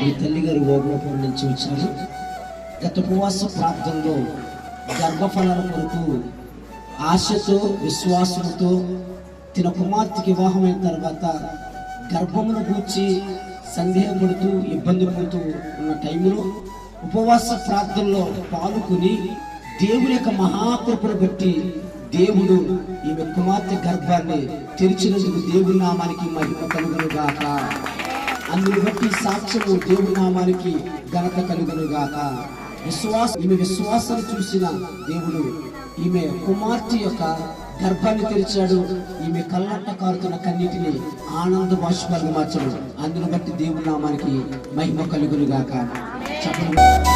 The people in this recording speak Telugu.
మీ తల్లి గారు ఓగ్లోపం నుంచి వచ్చారు. గత ఉపవాస ప్రాంతంలో గర్భఫలాల కొరకు ఆశతో విశ్వాసంతో తిన కుమార్తెకి వివాహమైన తర్వాత గర్భమును కూర్చి సందేహపడుతూ ఇబ్బంది పడుతూ ఉన్న టైంలో ఉపవాస ప్రార్థనలో పాల్గొని దేవుని యొక్క మహాకృపను బట్టి దేవుడు ఈమె కుమార్తె గర్భాన్ని తెరిచినందుకు దేవుని నామానికి మహిమ కలుగునుగాక. అందుని బట్టి సాక్ష్యము దేవుని నామానికి ఘనత కలుగును గాక విశ్వాస ఈమె విశ్వాసాన్ని చూసిన దేవుడు ఈమె కుమార్తె యొక్క గర్భాన్ని తెరిచాడు. ఈమె కళ్ళంట కారుతున్న కన్నిటిని ఆనంద బాష్పాలుగా మార్చడు. అందును బట్టి దేవుని నామానికి మహిమ కలుగును గాక చెప్పండి.